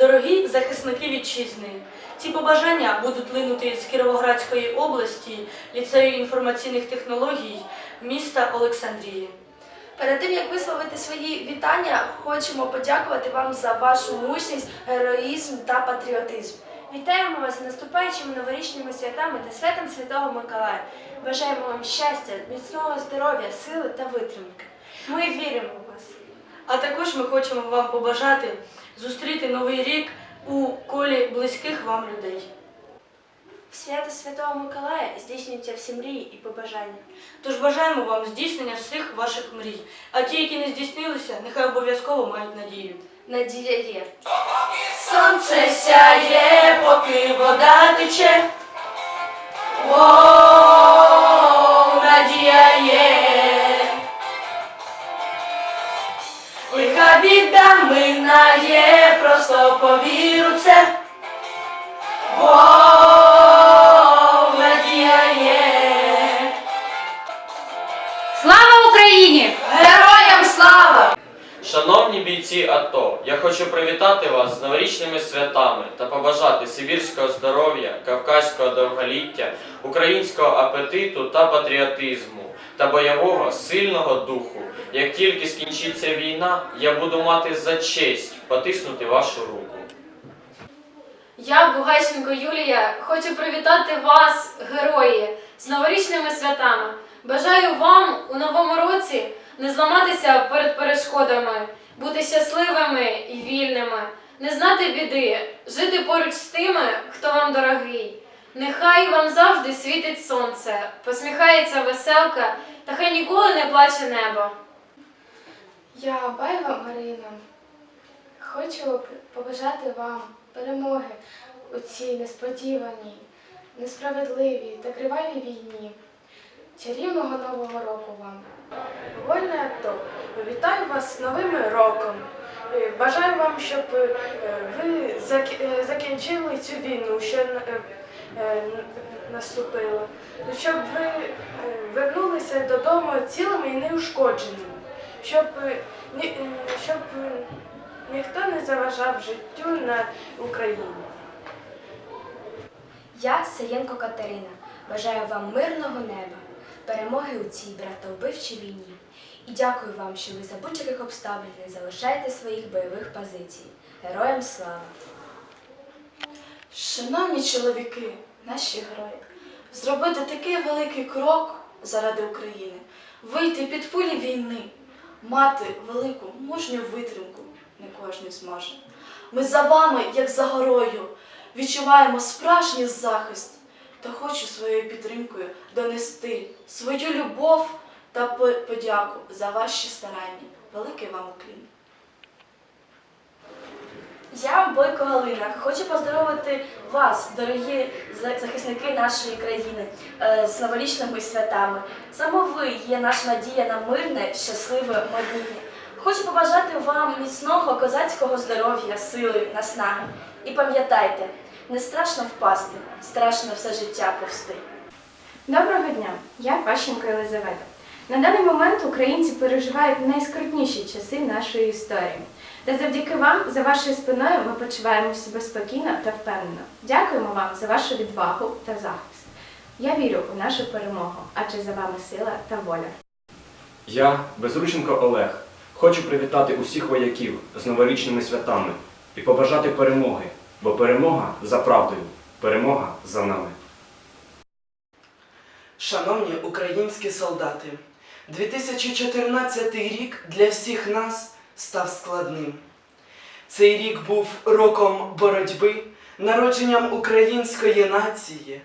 Дорогі захисники вітчизни, ці побажання будуть линути з Кіровоградської області, ліцею інформаційних технологій міста Олександрії. Перед тим як висловити свої вітання, хочемо подякувати вам за вашу мужність, героїзм та патріотизм. Вітаємо вас з наступаючими новорічними святами та святом Святого Миколая. Бажаємо вам щастя, міцного здоров'я, сили та витримки. Ми віримо в вас. А також ми хочемо вам побажати зустріти новий рік у колі близьких вам людей. Свято Святого Миколая здійснюються всі мрії і побажання. Тож бажаємо вам здійснення всіх ваших мрій, а ті, які не здійснилися, нехай обов'язково мають надію. Надія є. Сонце сяє, поки вода тече. О, надія є. Лиха минає, просто повір у це. О. Слава Україні! Героям слава! Шановні бійці АТО, я хочу привітати вас з новорічними святами та побажати сибірського здоров'я, кавказького довголіття, українського апетиту та патріотизму та бойового сильного духу. Як тільки скінчиться війна, я буду мати за честь потиснути вашу руку. Я, Бугайченко Юлія, хочу привітати вас, герої, з новорічними святами. Бажаю вам у новому році не зламатися перед перешкодами, бути щасливими і вільними, не знати біди, жити поруч з тими, хто вам дорогий. Нехай вам завжди світить сонце, посміхається веселка, та хай ніколи не плаче небо. Я Баєва Марина. Хочу побажати вам перемоги у цій несподіваній, несправедливій та кривавій війні. Чарівного нового року вам. Вольне АТО, вітаю вас з Новим роком. Е, Бажаю вам, щоб е, ви е, закінчили цю війну, що е, наступила, щоб ви е, вернулися додому цілими і неушкодженими, щоб, е, щоб ніхто не заважав життю на Україні. Я Саєнко Катерина. Бажаю вам мирного неба, перемоги у цій братовбивчій війні. І дякую вам, що ви за будь-яких обставин не залишаєте своїх бойових позицій. Героям слава! Шановні чоловіки, наші герої, зробити такий великий крок заради України, вийти під пулі війни, мати велику мужню витримку не кожен зможе. Ми за вами, як за горою, відчуваємо справжній захист та хочу своєю підтримкою донести свою любов та подяку за ваші старання. Великий вам уклін. Я Бойко Галина. Хочу поздоровити вас, дорогі захисники нашої країни, е, з новорічними святами. Саме ви є наша надія на мирне, щасливе майбутнє. Хочу побажати вам міцного козацького здоров'я, сили, наснаги. І пам'ятайте, не страшно впасти, страшно все життя повсти. Доброго дня! Я Пащенко Єлизавета. На даний момент українці переживають найскрутніші часи нашої історії. Та завдяки вам, за вашою спиною, ми почуваємо себе спокійно та впевнено. Дякуємо вам за вашу відвагу та захист. Я вірю у нашу перемогу, адже за вами сила та воля. Я, Безрученко Олег, хочу привітати усіх вояків з новорічними святами і побажати перемоги, бо перемога за правдою, перемога за нами. Шановні українські солдати, 2014 рік для всіх нас став складним. Цей рік був роком боротьби, народженням української нації,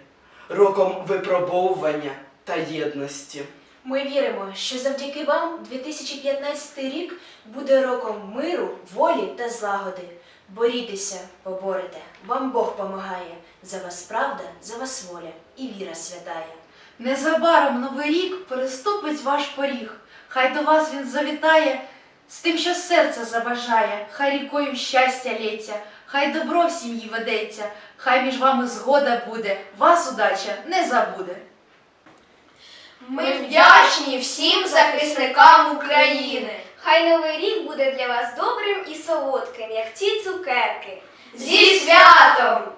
роком випробовування та єдності. Ми віримо, що завдяки вам 2015 рік буде роком миру, волі та злагоди. Борітеся, поборете, вам Бог помагає. За вас правда, за вас воля і віра святая. Незабаром новий рік переступить ваш поріг. Хай до вас він завітає з тим, що серце забажає, хай рікою щастя лється, хай добро в сім'ї ведеться, хай між вами згода буде, вас удача не забуде. Ми вдячні всім захисникам України. Хай новий рік буде для вас добрим і солодким, як ці цукерки. Зі святом!